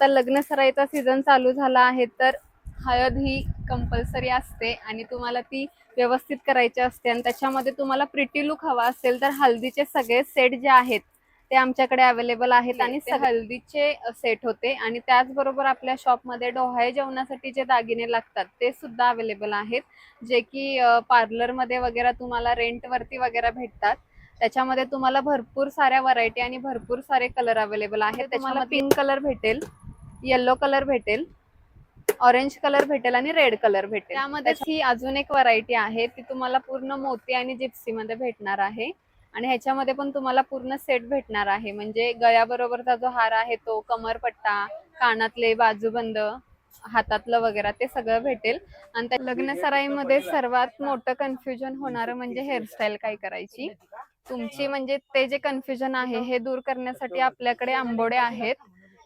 आता लग्न सराईचा सीझन चालू झाला आहे तर हळद ही कंपल्सरी असते आणि तुम्हाला ती व्यवस्थित करायची असते. आणि त्याच्यामध्ये तुम्हाला प्रिटी लुक हवा असेल तर हल्दीचे सगळे सेट जे आहेत ते आमच्याकडे अवेलेबल आहेत आणि हल्दीचे सेट होते. आणि त्याचबरोबर आपल्या शॉपमध्ये डोहाळे जेवणासाठी जे दागिने लागतात ते सुद्धा अवेलेबल आहेत. जे की पार्लरमध्ये वगैरे तुम्हाला रेंटवरती वगैरे भेटतात. त्याच्यामध्ये तुम्हाला भरपूर साऱ्या व्हरायटी आणि भरपूर सारे कलर अवेलेबल आहेत. तुम्हाला पिंक कलर भेटेल. येलो कलर भेटेल ऑरेंज कलर भेटेल आणि रेड कलर भेटेल. त्यामध्ये ही अजून एक व्हरायटी आहे ती तुम्हाला पूर्ण मोती आणि जिप्सी मध्ये भेटणार आहे. आणि ह्याच्यामध्ये पण तुम्हाला पूर्ण सेट भेटणार आहे. म्हणजे गळ्याबरोबरचा जो हार आहे तो कमरपट्टा कानातले बाजूबंद हातातलं वगैरे ते सगळं भेटेल. आणि त्या लग्न सराईमध्ये सर्वात मोठं कन्फ्युजन होणारं म्हणजे हेअरस्टाईल काय करायची? तुमची म्हणजे ते जे कन्फ्युजन आहे हे दूर करण्यासाठी आपल्याकडे आंबोडे आहेत.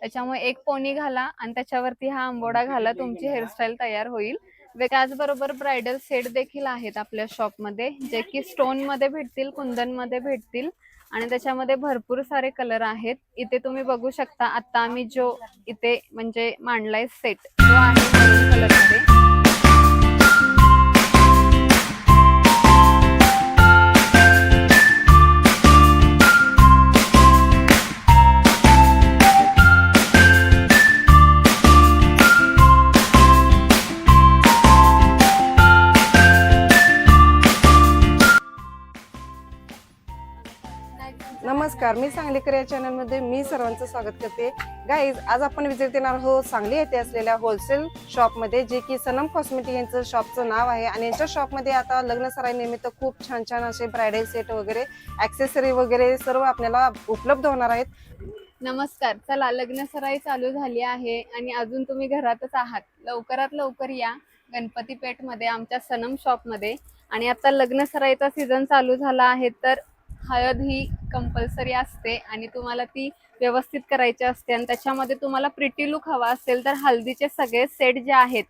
त्याच्यामुळे एक पोनी घाला आणि त्याच्यावरती हा आंबोडा घाला तुमची हेअरस्टाईल तयार होईल. वे- त्याचबरोबर ब्रायडल सेट देखील आहेत आपल्या शॉपमध्ये जे की स्टोनमध्ये भेटतील कुंदनमध्ये भेटतील आणि त्याच्यामध्ये भरपूर सारे कलर आहेत. इथे तुम्ही बघू शकता आता आम्ही जो इथे म्हणजे मांडलाय सेट तो आहे कलर नमस्कार मी सांगलीकर या चॅनलमध्ये मी सर्वांचं स्वागत करते. गाईज आज आपण विजिट देणार आहोत सांगली येथे असलेल्या होलसेल शॉपमध्ये जे की सनम कॉस्मेटिक यांचं शॉपचं नाव आहे. आणि यांच्या शॉपमध्ये आता लग्न सराई निमित्त खूप छान छान असे ब्रायडल सेट वगैरे ॲक्सेसरी वगैरे सर्व आपल्याला उपलब्ध होणार आहेत. नमस्कार चला लग्न सराई चालू झाली आहे आणि अजून तुम्ही घरातच आहात. लवकरात लवकर या गणपती पेठमध्ये आमच्या सनम शॉपमध्ये आणि आता लग्न सराईचा सीझन चालू झाला आहे तर हळद ही कंपल्सरी असते आणि तुम्हाला ती व्यवस्थित करायची असते आणि त्याच्यामध्ये तुम्हाला प्रिटी लुक हवा असेल तर हल्दीचे सगळे सेट जे आहेत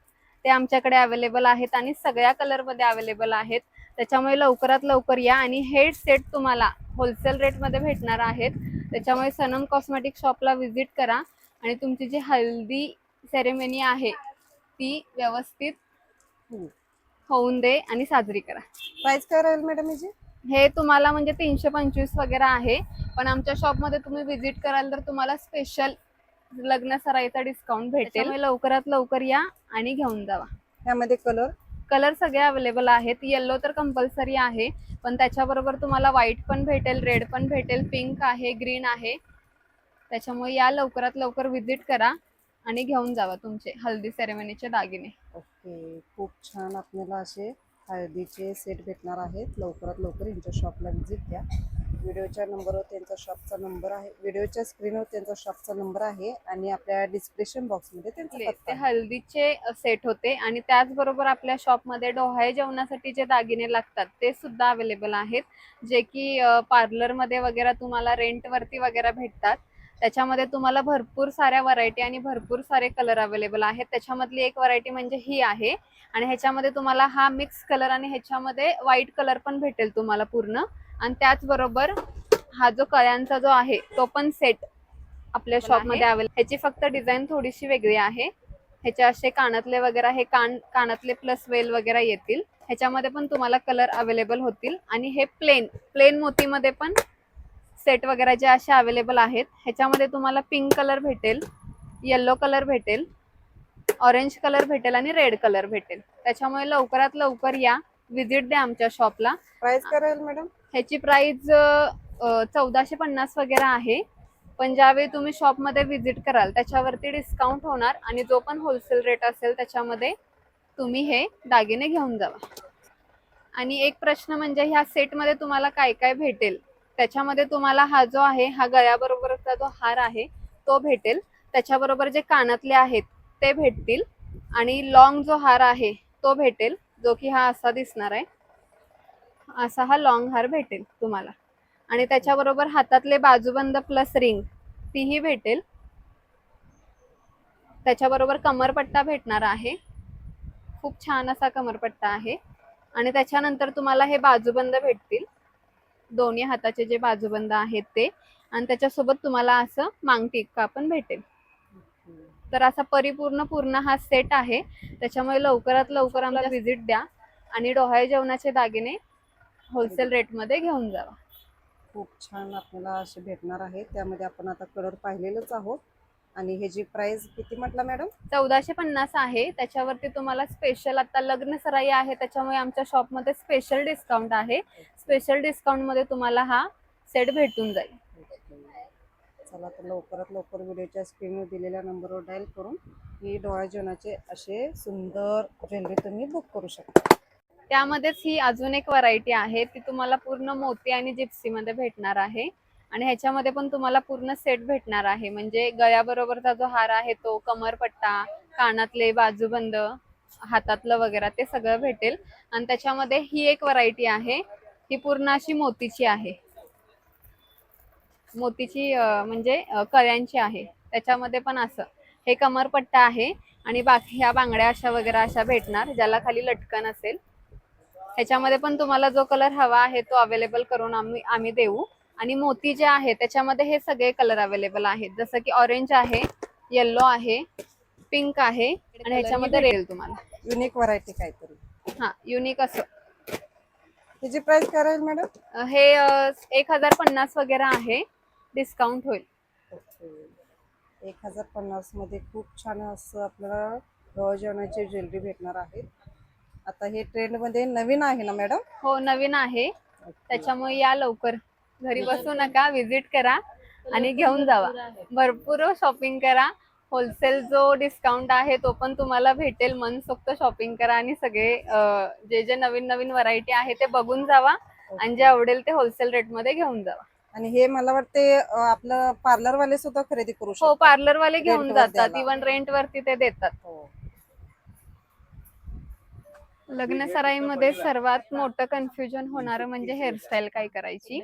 ते आमच्याकडे अवेलेबल आहेत आणि सगळ्या कलरमध्ये अवेलेबल आहेत. त्याच्यामुळे लवकरात लवकर या आणि हे सेट तुम्हाला होलसेल रेटमध्ये भेटणार आहेत. त्याच्यामुळे सनम कॉस्मेटिक शॉपला व्हिजिट करा आणि तुमची जी हल्दी सेरेमनी आहे ती व्यवस्थित होऊन दे आणि साजरी करा. प्राईस काय राहील मॅडम याची? हे तुम्हाला म्हणजे तीनशे पंचवीस वगैरे आहे. पण आमच्या शॉपमध्ये तुम्ही व्हिजिट कराल तर तुम्हाला स्पेशल लग्न सराईचा डिस्काउंट भेटेल लवकरात लवकर या आणि घेऊन जावा. यामध्ये कलर कलर सगळे अवेलेबल आहेत. येल्लो तर कंपल्सरी आहे. पण त्याच्याबरोबर तुम्हाला व्हाईट पण भेटेल रेड पण भेटेल पिंक आहे ग्रीन आहे. त्याच्यामुळे या लवकरात लवकर व्हिजिट करा आणि घेऊन जावा तुमचे हल्दी सेरेमनीचे दागिने. ओके खूप छान आपल्याला असे हळदीचे सेट भेटणार आहेत. लवकरात लवकर यांच्या शॉपला व्हिजिट द्या व्हिडिओच्या नंबरवर त्यांचा शॉपचा नंबर आहे. व्हिडिओच्या स्क्रीनवर त्यांचा शॉपचा नंबर आहे आणि आपल्या डिस्क्रिप्शन बॉक्समध्ये त्यांचा ते पत्ता. हल्दीचे सेट होते आणि त्याचबरोबर आपल्या शॉपमध्ये डोहाळे जेवणासाठी जे दागिने लागतात ते सुद्धा अवेलेबल आहेत. जे की पार्लरमध्ये वगैरे तुम्हाला रेंटवरती वगैरे भेटतात. त्याच्यामध्ये तुम्हाला भरपूर साऱ्या व्हरायटी आणि भरपूर सारे कलर अवेलेबल आहेत. त्याच्यामधली एक व्हरायटी म्हणजे ही आहे. आणि ह्याच्यामध्ये तुम्हाला हा मिक्स कलर आणि ह्याच्यामध्ये व्हाईट कलर पण भेटेल तुम्हाला पूर्ण. आणि त्याचबरोबर हा जो कळ्यांचा जो आहे तो पण सेट आपल्या शॉपमध्ये अवेलेबल ह्याची फक्त डिझाईन थोडीशी वेगळी आहे. ह्याचे असे कानातले वगैरे हे कान कानातले प्लस वेल वगैरे येतील. ह्याच्यामध्ये पण तुम्हाला कलर अवेलेबल होतील. आणि हे प्लेन प्लेन मोतीमध्ये पण सेट वगैरे जे असे अवेलेबल आहेत ह्याच्यामध्ये तुम्हाला पिंक कलर भेटेल येल्लो कलर भेटेल ऑरेंज कलर भेटेल आणि रेड कलर भेटेल. त्याच्यामुळे लवकरात लवकर या विजिट द्या आमच्या शॉपला प्राइस काय राहील मॅडम ह्याची प्राइस चौदाशे पन्नास वगैरे आहे. पण ज्यावेळी तुम्ही शॉपमध्ये व्हिजिट कराल त्याच्यावरती डिस्काउंट होणार आणि जो पण होलसेल रेट असेल त्याच्यामध्ये तुम्ही हे दागिने घेऊन जावा. आणि एक प्रश्न म्हणजे ह्या सेटमध्ये तुम्हाला काय काय भेटेल? त्याच्यामध्ये तुम्हाला हा जो आहे हा गळ्याबरोबरचा जो हार आहे तो भेटेल. त्याच्याबरोबर जे कानातले आहेत ते भेटतील. आणि लॉंग जो हार आहे तो भेटेल. जो की हा असा दिसणार आहे. असा हा लॉंग हार भेटेल तुम्हाला. आणि त्याच्याबरोबर हातातले बाजूबंद प्लस रिंग तीही भेटेल. त्याच्याबरोबर कमरपट्टा भेटणार आहे. खूप छान असा कमरपट्टा आहे. आणि त्याच्यानंतर तुम्हाला हे बाजूबंद भेटतील. दोन्ही हाताचे जे बाजूबंद आहेत ते. आणि त्याच्यासोबत तुम्हाला असं मांगटिक्का पण भेटेल. तर असा परिपूर्ण पूर्ण हा सेट आहे. त्याच्यामुळे लवकरात लवकर आम्हाला व्हिजिट द्या. आणि डोहाळे जेवणाचे दागिने होलसेल रेटमध्ये घेऊन जावा. खूप छान आपल्याला असे भेटणार आहे त्यामध्ये आपण आता कलर पाहिलेलंच आहोत. आणि हे जी प्राइस किती म्हटलं मॅडम चौदाशे पन्नास आहे. त्याच्यावरती तुम्हाला स्पेशल आता लग्न सराई आहे त्याच्यामुळे आमच्या शॉपमध्ये स्पेशल डिस्काउंट आहे. स्पेशल डिस्काउंटमध्ये तुम्हाला हा सेट भेटून जाईल. चला तर लवकरात लवकर व्हिडिओच्या स्क्रीनवर दिलेल्या नंबरवर डायल करून ही डोळा जेवणाचे असे सुंदर ज्वेलरी तुम्ही बुक करू शकता. त्यामध्येच ही अजून एक व्हरायटी आहे. ती तुम्हाला पूर्ण मोती आणि जिप्सीमध्ये भेटणार आहे. आणि ह्याच्यामध्ये पण तुम्हाला पूर्ण सेट भेटणार आहे. म्हणजे गळ्याबरोबरचा जो हार आहे तो कमरपट्टा कानातले बाजूबंद हातातलं वगैरे ते सगळं भेटेल. आणि त्याच्यामध्ये ही एक व्हरायटी आहे. ही पूर्ण अशी मोतीची आहे. मोतीची म्हणजे कळ्यांची आहे. त्याच्यामध्ये पण असं. हे कमरपट्टा आहे आणि बाकी ह्या बांगड्या अशा वगैरे अशा भेटणार ज्याला खाली लटकन असेल. ह्याच्यामध्ये पण तुम्हाला जो कलर हवा आहे तो अवेलेबल करून आम्ही आम्ही देऊ. आणि मोती जे आहे त्याच्यामध्ये हे सगळे कलर अवेलेबल आहेत. जसं की ऑरेंज आहे येल्लो आहे पिंक आहे आणि ह्याच्यामध्ये रेल तुम्हाला. युनिक व्हरायटी काहीतरी. हा युनिक असं. त्याची प्राइस काय राहील मॅडम हे एक हजार पन्नास वगैरे आहे. डिस्काउंट होईल. एक हजार पन्नासमध्ये खूप छान असं आपल्याला डोळा जेवणाची ज्वेलरी भेटणार आहेत आता हे ट्रेंडमध्ये नवीन आहे ना मॅडम हो नवीन आहे. त्याच्यामुळे या लवकर. घरी बसू नका विजिट करा आणि घेऊन जावा. भरपूर शॉपिंग करा. होलसेल जो डिस्काउंट आहे तो पण तुम्हाला भेटेल. मनसोक्त शॉपिंग करा आणि सगळे जे जे नवीन नवीन व्हरायटी आहे ते बघून जावा. आणि जे आवडेल ते होलसेल रेटमध्ये घेऊन जावा. आणि हे मला वाटते आपलं पार्लर वाले सुद्धा खरेदी करू हो शकतात. पार्लर वाले घेऊन जातात. इवन रेंट वरती ते देतात. हो. लग्न सराईमध्ये सर्वात मोठं कन्फ्युजन होणारं म्हणजे हेअरस्टाईल काय करायची?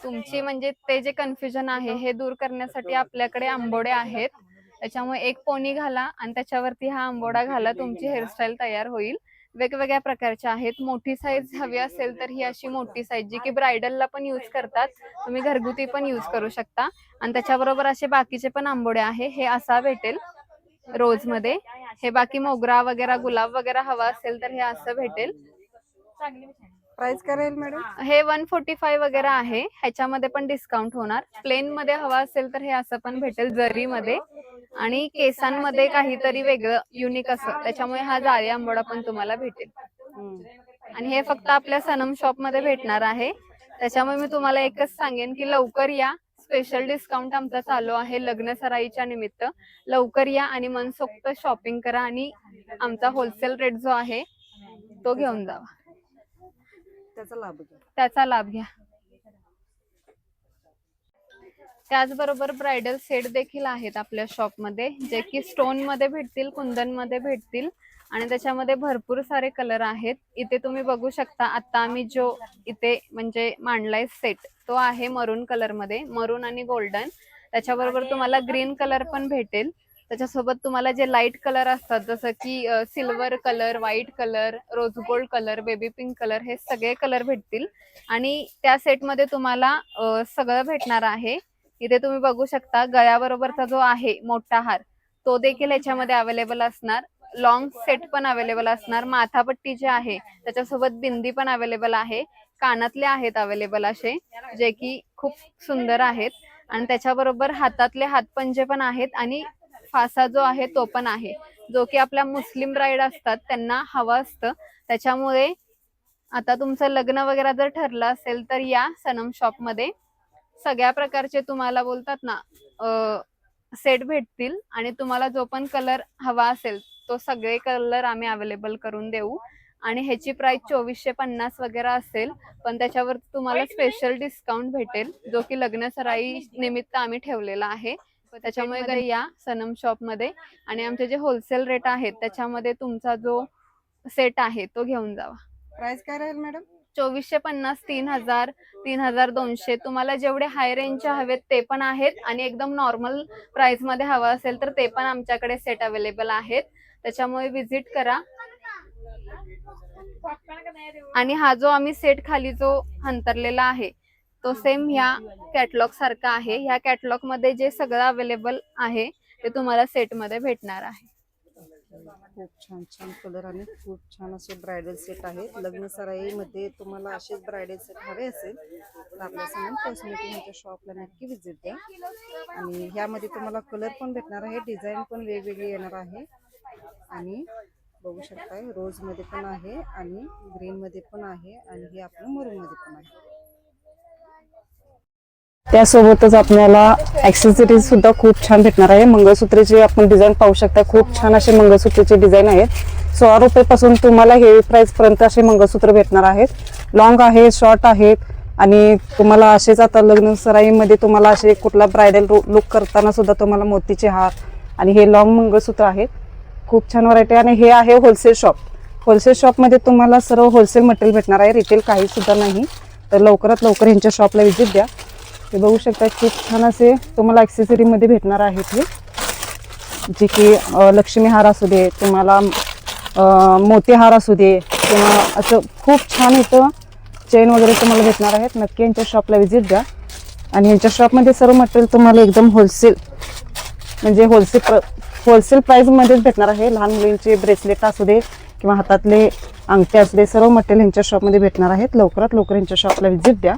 तुमची म्हणजे ते जे कन्फ्युजन आहे हे दूर करण्यासाठी आपल्याकडे आंबोडे आहेत. त्याच्यामुळे एक पोनी घाला आणि त्याच्यावरती हा आंबोडा घाला तुमची हेअरस्टाईल तयार होईल. वेगवेगळ्या प्रकारच्या आहेत. मोठी साईज हवी असेल तर ही अशी मोठी साईज जी की ब्रायडलला पण यूज करतात. तुम्ही घरगुती पण यूज करू शकता. आणि त्याच्याबरोबर असे बाकीचे पण आंबोडे आहे. हे असा भेटेल रोजमध्ये हे बाकी मोगरा वगैरे गुलाब वगैरे हवा असेल तर हे असं भेटेल. प्राइस करेल मॅडम हे. वन फोर्टी फाईव्ह वगैरे आहे. ह्याच्यामध्ये पण डिस्काउंट होणार. प्लेन मध्ये हवा असेल तर हे असं पण भेटेल जरी मध्ये आणि केसांमध्ये काहीतरी वेगळं युनिक असं. त्याच्यामुळे हा जाळी आंबोडा पण तुम्हाला भेटेल. आणि हे फक्त आपल्या सनम शॉपमध्ये भेटणार आहे. त्याच्यामुळे मी तुम्हाला एकच सांगेन की लवकर या. स्पेशल डिस्काउंट आमचा चालू आहे लग्न सराईच्या निमित्त. लवकर या आणि मनसोक्त शॉपिंग करा आणि आमचा होलसेल रेट जो आहे तो घेऊन जावा. त्याचा लाभ घ्या. त्याचा लाभ घ्या. त्याचबरोबर ब्रायडल सेट देखील आहेत आपल्या शॉपमध्ये जे की स्टोनमध्ये भेटतील कुंदनमध्ये भेटतील आणि त्याच्यामध्ये भरपूर सारे कलर आहेत. इथे तुम्ही बघू शकता आता आम्ही जो इथे म्हणजे मांडलाय सेट तो आहे मरून कलरमध्ये मरून आणि गोल्डन. त्याच्याबरोबर तुम्हाला ग्रीन कलर पण भेटेल. त्याच्यासोबत तुम्हाला जे लाइट कलर असतात जसं की silver colour white colour rose gold colour baby pink colour हे सगळे कलर भेटतील. आणि त्या सेटमध्ये तुम्हाला सगळं भेटणार आहे. इथे तुम्ही बघू शकता गळ्याबरोबरचा जो आहे मोठा हार तो देखील याच्यामध्ये अवेलेबल असणार. लॉंग सेट पण अवेलेबल असणार. माथापट्टी जे आहे त्याच्यासोबत बिंदी पण अवेलेबल आहे. कानातले आहेत अवेलेबल असे जे की खूप सुंदर आहेत. आणि त्याच्याबरोबर हातातले हातपंजे पण आहेत आणि फासा जो आहे तो पण आहे. जो की आपल्या मुस्लिम ब्राईड असतात त्यांना हवं असतं. त्याच्यामुळे आता तुमचं लग्न वगैरे जर ठरलं असेल तर या सनम शॉपमध्ये. सगळ्या प्रकारचे तुम्हाला बोलतात ना सेट भेटतील आणि तुम्हाला जो पण कलर हवा असेल तो सगळे कलर आम्ही अवेलेबल करून देऊ. आणि ह्याची प्राइस चोवीसशे पन्नास वगैरे असेल पण त्याच्यावर तुम्हाला स्पेशल डिस्काउंट भेटेल जो की लग्न सराई निमित्त आम्ही ठेवलेला आहे. त्याच्यामुळे घरी या सनम शॉपमध्ये. आणि आमचे जे होलसेल रेट आहेत त्याच्यामध्ये तुमचा जो सेट आहे तो घेऊन जावा. प्राइस काय राहील मॅडम चोवीसशे पन्नास तीन हजार तीन हजार दोनशे. तुम्हाला जेवढे हाय रेंजचे हवेत ते पण आहेत. आणि एकदम नॉर्मल प्राइसमध्ये हवं असेल तर ते पण आमच्याकडे सेट अवेलेबल आहेत. त्याच्यामुळे विजिट करा. आणि हा जो आम्ही सेट खाली जो अंतरलेला आहे तो सेम ह्या कॅटलॉग सारखा आहे. ह्या कॅटलॉगमध्ये जे सगळं अवेलेबल आहे ते तुम्हाला सेटमध्ये भेटणार आहे. खूप छान छान कलर आणि खूप छान असे ब्रायडल सेट आहेत. लग्न सराईमध्ये तुम्हाला असेच ब्रायडल सेट हवे असेल तर आपल्या समान कॉस्मेटिक शॉपला नक्की विजिट द्या. आणि ह्यामध्ये तुम्हाला कलर पण भेटणार आहे डिझाईन पण वेगवेगळी येणार आहे. आणि बघू शकताय रोजमध्ये पण आहे आणि ग्रीन मध्ये पण आहे आणि हे आपलं मरून मध्ये पण आहे. त्यासोबतच आपल्याला ऍक्सेसरीज सुद्धा खूप छान भेटणार आहे. मंगळसूत्रेची आपण डिझाईन पाहू शकता. खूप छान असे मंगळसूत्रेचे डिझाईन आहेत. सोळा रुपयेपासून तुम्हाला हेवी प्राइस पर्यंत असे मंगळसूत्र भेटणार आहेत. लॉंग आहे शॉर्ट आहेत. आणि तुम्हाला असेच आता लग्न सराईमध्ये तुम्हाला असे कुठला ब्रायडल लुक करताना सुद्धा तुम्हाला मोतीचे हार आणि हे लॉंग मंगळसूत्र आहेत. खूप छान व्हरायटी आणि हे आहे होलसेल शॉप होलसेल शॉपमध्ये तुम्हाला सर्व होलसेल मटेरियल भेटणार आहे. रिटेल काही सुद्धा नाही. तर लवकरात लवकर यांच्या शॉपला व्हिजिट द्या. हे बघू शकता खूप छान असे तुम्हाला ॲक्सेसरीमध्ये भेटणार आहेत हे. जे की लक्ष्मीहार असू दे तुम्हाला मोतीहार मोती हार असू दे किंवा असं खूप छान इथं चेन वगैरे तुम्हाला भेटणार आहेत. नक्की यांच्या शॉपला व्हिजिट द्या. आणि यांच्या शॉपमध्ये सर्व मटेरियल तुम्हाला एकदम होलसेल म्हणजे होलसेल प्र होलसेल प्राईजमध्येच भेटणार आहे. लहान मुलींचे ब्रेसलेट असू दे किंवा हातातले अंगठे असू दे सर्व मटेरियल यांच्या शॉपमध्ये भेटणार आहेत. लवकरात लवकर यांच्या शॉपला व्हिजिट द्या.